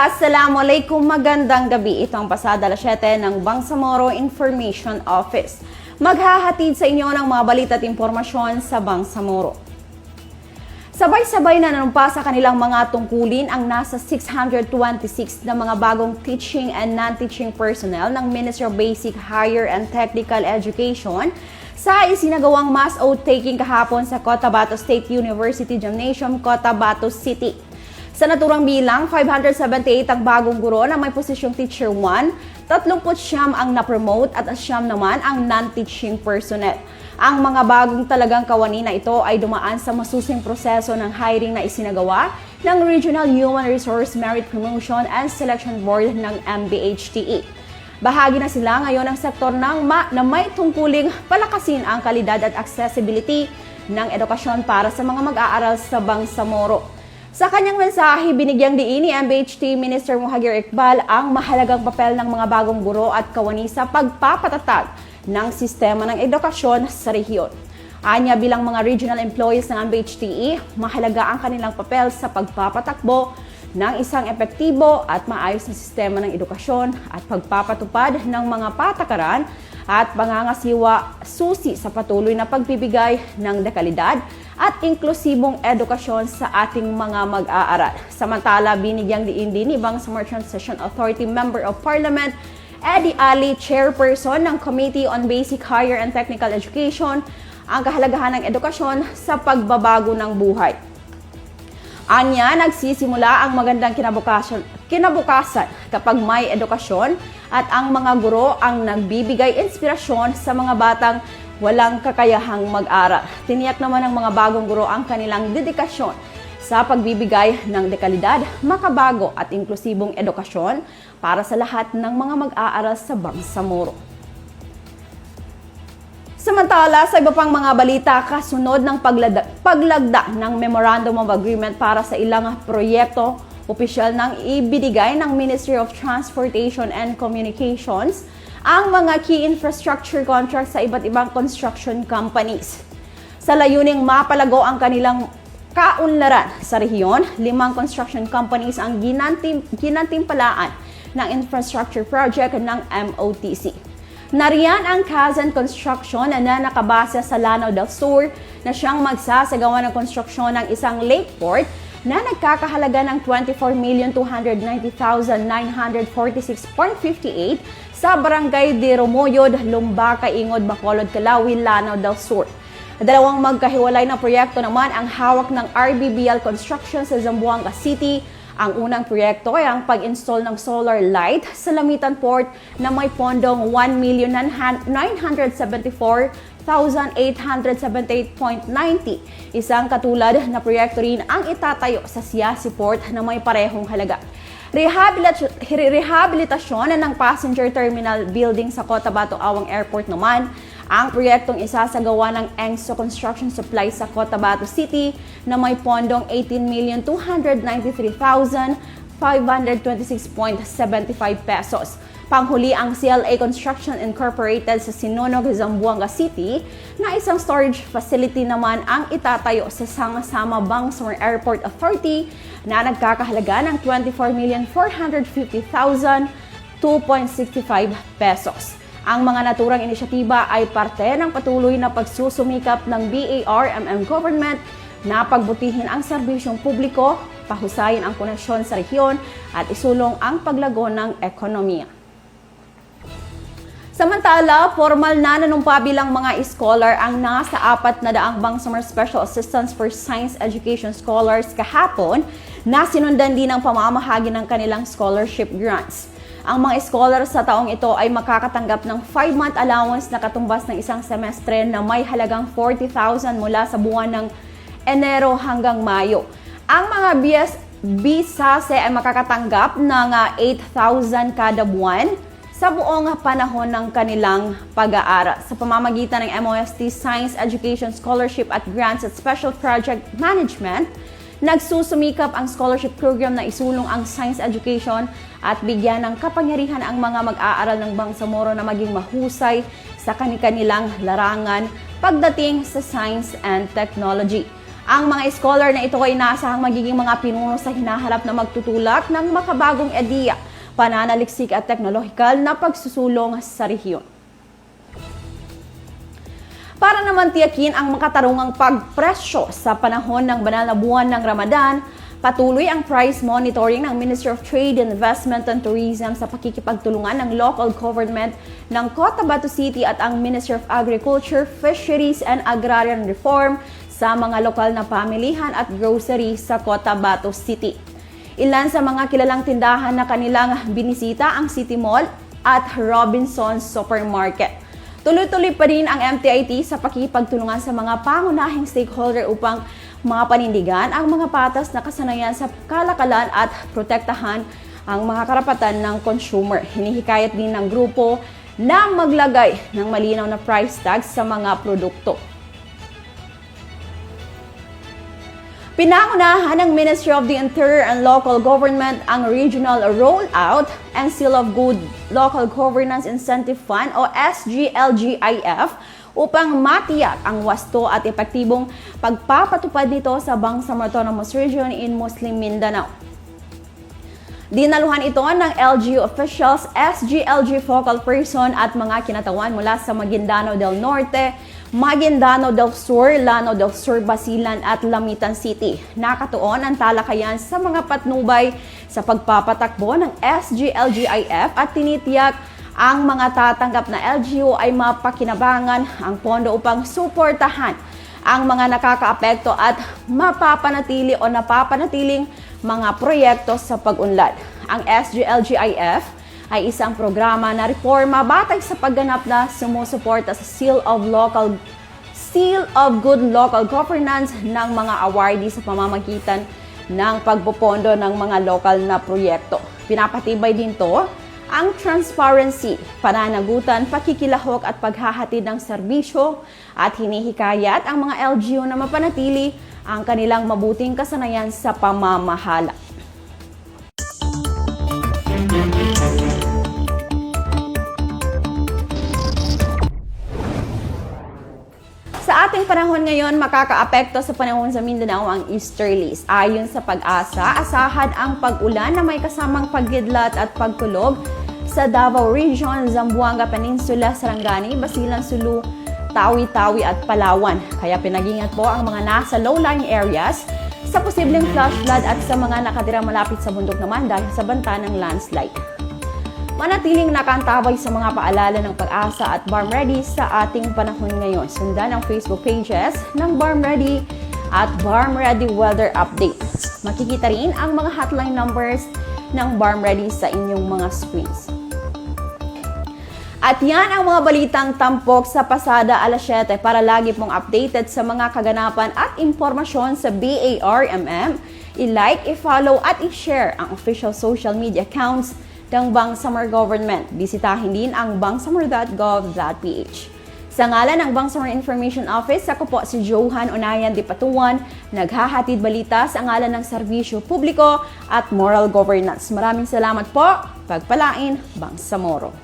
Assalamualaikum, magandang gabi. Ito ang pasada alas 7 ng Bangsamoro Information Office. Maghahatid sa inyo ng mga balita at impormasyon sa Bangsamoro. Sabay-sabay na nanumpa sa kanilang mga tungkulin ang nasa 626 na mga bagong teaching and non-teaching personnel ng Ministry of Basic, Higher and Technical Education sa isinagawang mass oath-taking kahapon sa Cotabato State University Gymnasium, Cotabato City. Sa naturang bilang, 578 ang bagong guro na may posisyong Teacher 1, 30 siyam ang na-promote at siyam naman ang non-teaching personnel. Ang mga bagong talagang kawani na ito ay dumaan sa masusing proseso ng hiring na isinagawa ng Regional Human Resource Merit Promotion and Selection Board ng MBHTE. Bahagi na sila ngayon ng sektor ng ma na may tungkuling palakasin ang kalidad at accessibility ng edukasyon para sa mga mag-aaral sa Bangsamoro. Sa kanyang mensahe, binigyang diin ni MBHT Minister Muhagir Iqbal ang mahalagang papel ng mga bagong guro at kawani sa pagpapatatag ng sistema ng edukasyon sa rehiyon. Anya bilang mga regional employees ng MBHTE, mahalaga ang kanilang papel sa pagpapatakbo ng isang epektibo at maayos na sistema ng edukasyon at pagpapatupad ng mga patakaran at pangangasiwa susi sa patuloy na pagbibigay ng dekalidad at inklusibong edukasyon sa ating mga mag-aaral. Samantala, binigyang diin din ni Bangsamoro Transition Authority Member of Parliament Eddie Ali, chairperson ng Committee on Basic Higher and Technical Education, ang kahalagahan ng edukasyon sa pagbabago ng buhay. Anya, nagsisimula ang magandang kinabukasan, kinabukasan kapag may edukasyon at ang mga guro ang nagbibigay inspirasyon sa mga batang walang kakayahang mag-aral. Tiniyak naman ng mga bagong guro ang kanilang dedikasyon sa pagbibigay ng dekalidad, makabago at inklusibong edukasyon para sa lahat ng mga mag-aaral sa Bangsamoro. Samantala, sa iba pang mga balita, kasunod ng paglada, paglagda ng Memorandum of Agreement para sa ilang proyekto, opisyal nang ibinigay ng Ministry of Transportation and Communications ang mga key infrastructure contracts sa iba't ibang construction companies. Sa layuning mapalago ang kanilang kaunlaran sa rehiyon, limang construction companies ang ginantim, ginantimpalaan ng infrastructure project ng MOTC. Nariyan ang Kazan Construction na nakabase sa Lanao del Sur na siyang magsasagawa ng konstruksyon ng isang lake port na nagkakahalaga ng 24,290,946.58 sa Barangay de Romoyod, Lumbaca, Ingod, Bacolod, Calawi, Lanao del Sur. Dalawang magkahiwalay na proyekto naman ang hawak ng RBBL Construction sa Zamboanga City. Ang unang proyekto ay ang pag-install ng solar light sa Lamitan Port na may pondong 1,974,878.90. Isang katulad na proyekto rin ang itatayo sa Siasi Port na may parehong halaga. Rehabilitasyon, rehabilitasyon ng passenger terminal building sa Cotabato Awang Airport naman ang proyektong isasagawa ng ENGSO Construction Supply sa Cotabato City na may pondong 18,293,526.75 pesos. Panghuli ang CLA Construction Incorporated sa Sinonog, Zamboanga City na isang storage facility naman ang itatayo sa Sama-Sama Bangsamoro Airport Authority na nagkakahalaga ng 24,450,2.65 pesos. Ang mga naturang inisyatiba ay parte ng patuloy na pagsusumikap ng BARMM government na pagbutihin ang serbisyong publiko, pahusayin ang koneksyon sa rehiyon at isulong ang paglago ng ekonomiya. Samantala, formal na nanumpa bilang mga scholar ang nasa apat na daang Bangsamoro Special Assistance for Science Education Scholars kahapon na sinundan din ang pamamahagi ng kanilang scholarship grants. Ang mga scholar sa taong ito ay makakatanggap ng 5-month allowance na katumbas ng isang semestre na may halagang 40,000 mula sa buwan ng Enero hanggang Mayo. Ang mga BS BSASE ay makakatanggap ng ah, 8,000 kada buwan sa buong panahon ng kanilang pag-aaral sa pamamagitan ng MOST Science Education Scholarship at Grants at Special Project Management. Nagsusumikap ang scholarship program na isulong ang science education at bigyan ng kapangyarihan ang mga mag-aaral ng Bangsamoro na maging mahusay sa kanilang larangan pagdating sa science and technology. Ang mga scholar na ito ay inaasahang magiging mga pinuno sa hinaharap na magtutulak ng makabagong ideya, pananaliksik at teknolohikal na pagsusulong sa rehiyon. Para naman tiyakin ang makatarungang pagpresyo sa panahon ng banal na buwan ng Ramadan, patuloy ang price monitoring ng Ministry of Trade, Investment and Tourism sa pakikipagtulungan ng local government ng Cotabato City at ang Ministry of Agriculture, Fisheries and Agrarian Reform sa mga lokal na pamilihan at grocery sa Cotabato City. Ilan sa mga kilalang tindahan na kanilang binisita ang City Mall at Robinson's Supermarket. Tuloy-tuloy pa rin ang MTIT sa pakikipagtulungan sa mga pangunahing stakeholder upang mga ang mga patas na kasanayan sa kalakalan at protektahan ang mga karapatan ng consumer. Hinihikayat din ng grupo na maglagay ng malinaw na price tag sa mga produkto. Pinangunahan ng Ministry of the Interior and Local Government ang Regional Rollout and Seal of Good Local Governance Incentive Fund o SGLGIF upang matiyak ang wasto at epektibong pagpapatupad nito sa Bangsamoro Autonomous Region in Muslim Mindanao. Dinaluhan ito ng LGU officials, SGLG focal person at mga kinatawan mula sa Maguindano del Norte, Maguindano del Sur, Lano del Sur, Basilan at Lamitan City. Nakatuon ang talakayan sa mga patnubay sa pagpapatakbo ng SGLGIF at tinitiyak ang mga tatanggap na LGU ay mapakinabangan ang pondo upang suportahan ang mga nakakaapekto at mapapanatili o napapanatiling mga proyekto sa pag-unlad. Ang SGLGIF ay isang programa na reforma batay sa pagganap na sumusuporta sa Seal of Local Seal of Good Local Governance ng mga awardee sa pamamagitan ng pagpopondo ng mga lokal na proyekto. Pinapatibay din to ang transparency, pananagutan, pakikilahok at paghahatid ng serbisyo at hinihikayat ang mga LGU na mapanatili ang kanilang mabuting kasanayan sa pamamahala. Panahon ngayon, makakaapekto sa panahon sa Mindanao ang easterlies. Ayon sa pag-asa, asahan ang pag-ulan na may kasamang pagidlat at pagkulog sa Davao Region, Zamboanga Peninsula, Sarangani, Basilan, Sulu, Tawi-Tawi at Palawan. Kaya pinag-ingat po ang mga nasa low-lying areas sa posibleng flash flood at sa mga nakatira malapit sa bundok naman dahil sa banta ng landslide. Manatiling nakantabay sa mga paalala ng pag-asa at Barm Ready sa ating panahon ngayon. Sundan ang Facebook pages ng Barm Ready at Barm Ready Weather Update. Makikita rin ang mga hotline numbers ng Barm Ready sa inyong mga screens. At yan ang mga balitang tampok sa pasada alas 7 para lagi pong updated sa mga kaganapan at impormasyon sa BARMM. I-like, i-follow at i-share ang official social media accounts ng Bangsamoro Government. Bisitahin din ang bangsamoro.gov.ph. Sa ngalan ng Bangsamoro Information Office, ako po si Johan Onayan de Patuan, naghahatid balita sa ngalan ng serbisyo publiko at moral governance. Maraming salamat po. Pagpalain, Bangsamoro.